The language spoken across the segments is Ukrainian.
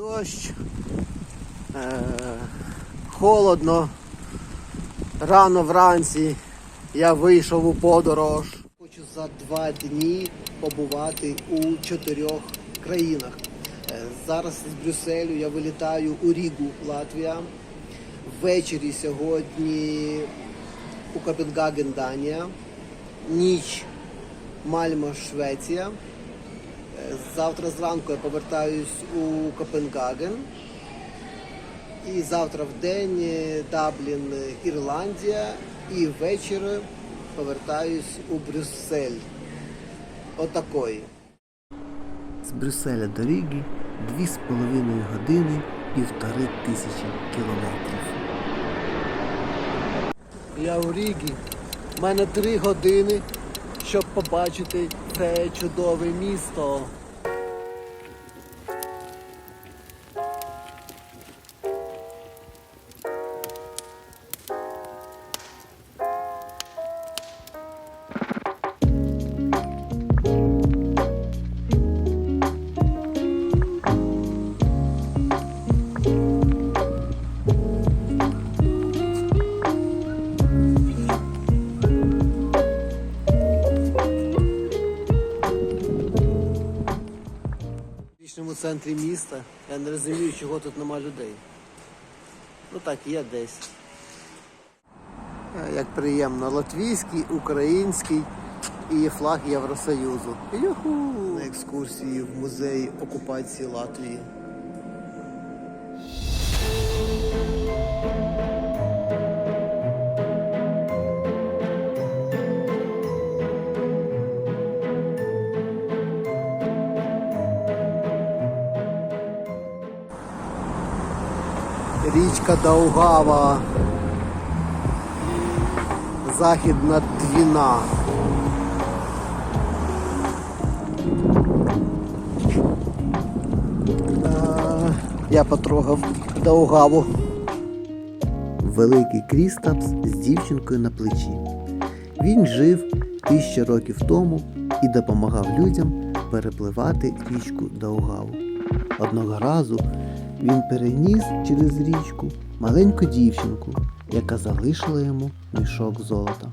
Дощ, е, холодно, рано вранці я вийшов у подорож. Хочу за два дні побувати у чотирьох країнах. Е, Зараз з Брюсселю я вилітаю у Рігу, Латвія. Ввечері сьогодні у Копенгаген, Данія. Ніч Мальмо, Швеція. Завтра зранку я повертаюсь у Копенгаген. І завтра в день е, Даблін, е, Ірландія. І ввечері повертаюсь у Брюссель. Отакої. З Брюсселя до Ріги дві з половиною години півтори тисячі кілометрів. Я у Рігі. У мене три години, щоб побачити це чудове місто. Центрі міста. Я не розумію, чого тут нема людей. Ну так, є десь. Е, Як приємно, латвійський, український і флаг Євросоюзу. Юху! На екскурсії в музеї окупації Латвії. Річка Даугава. Західна Двіна. Е, Я потрогав Даугаву. Великий Крістапс з дівчинкою на плечі. Він жив тисячу років тому і допомагав людям перепливати річку Даугаву. Одного разу він переніс через річку маленьку дівчинку, яка залишила йому мішок золота.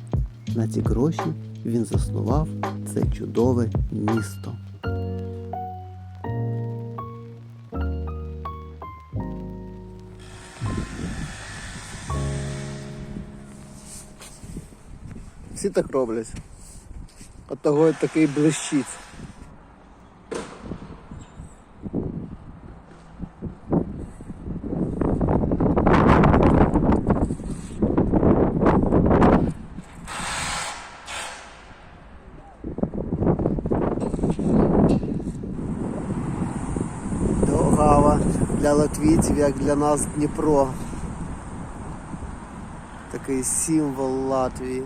На ці гроші він заснував це чудове місто. Всі так роблять. От того такий блищить. Для латвійців, як для нас Дніпро. Такий символ Латвії.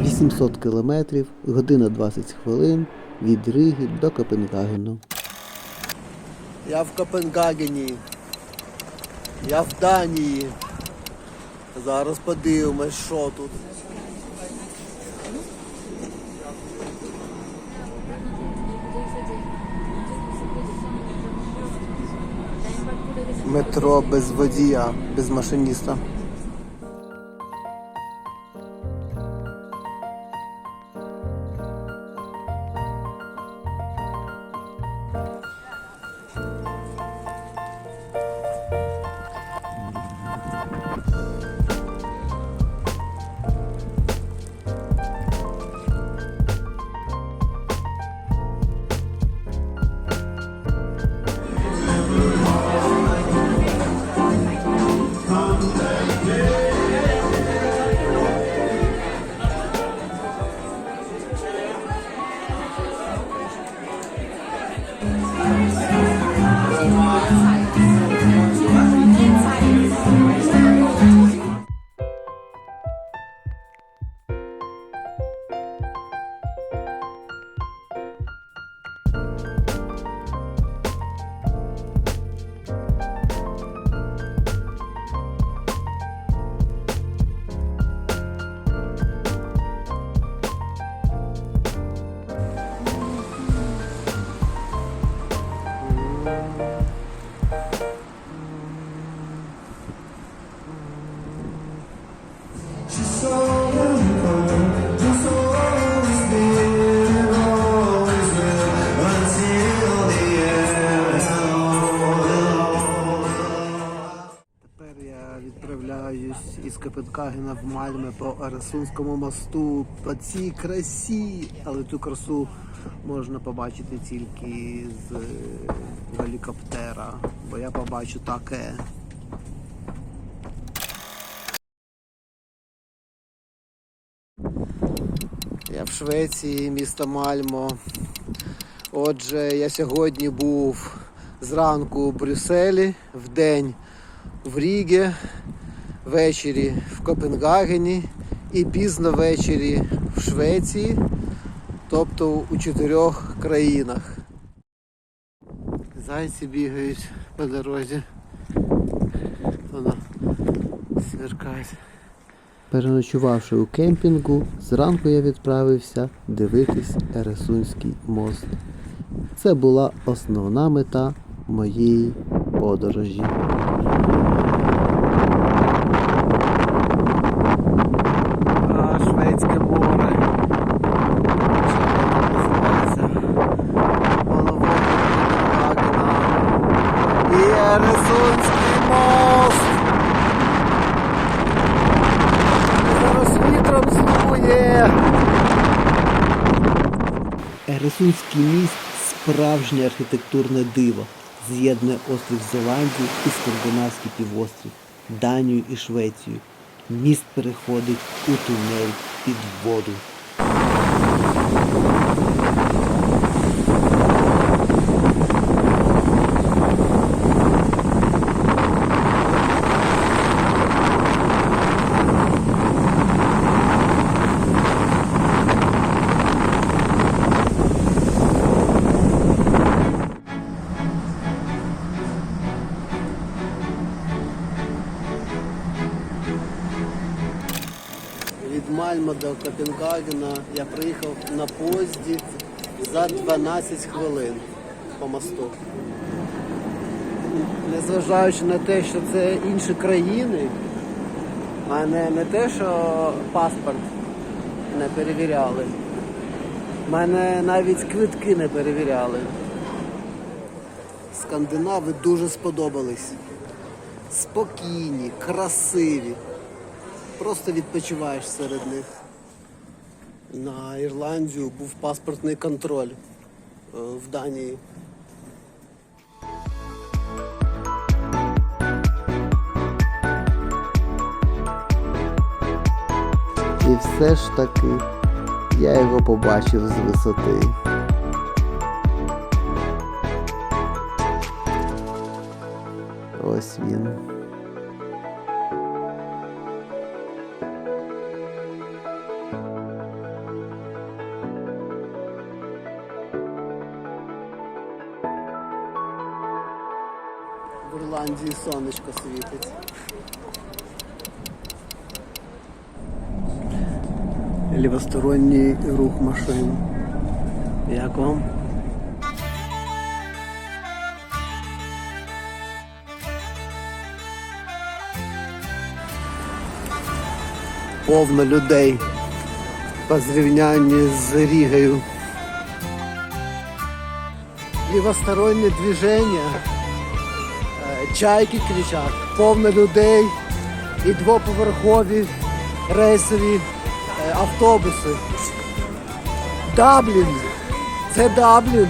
800 кілометрів, година 20 хвилин від Риги до Копенгагену. Я в Копенгагені. Я в Данії. Зараз подивимось, що тут. Метро без водія, без машиніста. По Аресунському мосту, по цій красі. Але цю красу можна побачити тільки з е, гелікоптера, бо я побачу таке. Я в Швеції, місто Мальмо. Отже, я сьогодні був зранку у Брюсселі, вдень в Рігі, ввечері в Копенгагені і пізно ввечері в Швеції, тобто у чотирьох країнах. Зайці бігають по дорозі. Вона сверкає. Переночувавши у кемпінгу, зранку я відправився дивитись Ересунський мост. Це була основна мета моєї подорожі. І мост! Зараз вітром здує. Ересунський міст справжнє архітектурне диво. З'єднує острів Зеландії і Скандинавський півострів, Данію і Швецію. Міст переходить у тунель під воду. Від до Копенгагена я приїхав на поїзді за 12 хвилин по мосту. Незважаючи на те, що це інші країни, а не, не те, що паспорт не перевіряли. Мене навіть квитки не перевіряли. Скандинави дуже сподобались. Спокійні, красиві просто відпочиваєш серед них. На Ірландію був паспортний контроль е, в Данії. І все ж таки я його побачив з висоти. Ось він. Сонечко світить. Лівосторонній рух машин. Як вам? Повно людей по зрівнянні з Рігою. Лівостороннє движення. Чайки кричать, повно людей і двоповерхові рейсові е, автобуси. Даблін! Це Даблін!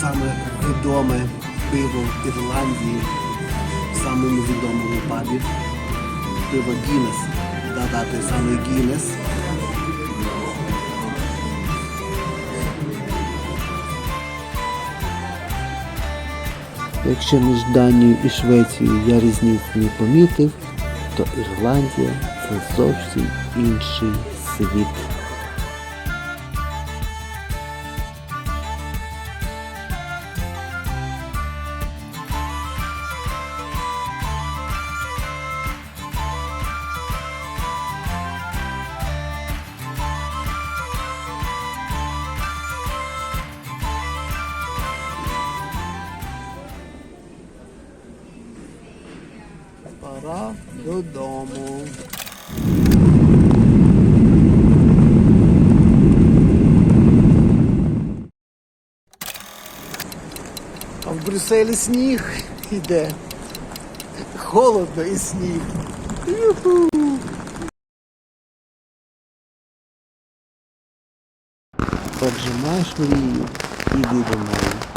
Саме відоме пиво Ірландії самому відомому пабі. Пиво Гіннес. Да-да, той самий Гіннес. Якщо між Данією і Швецією я різниць не помітив, то Ірландія це зовсім інший світ. Пора додому. А в Брюсселі сніг іде. Холодно і сніг. Юху. Поджимаєш мрію, іди до неї.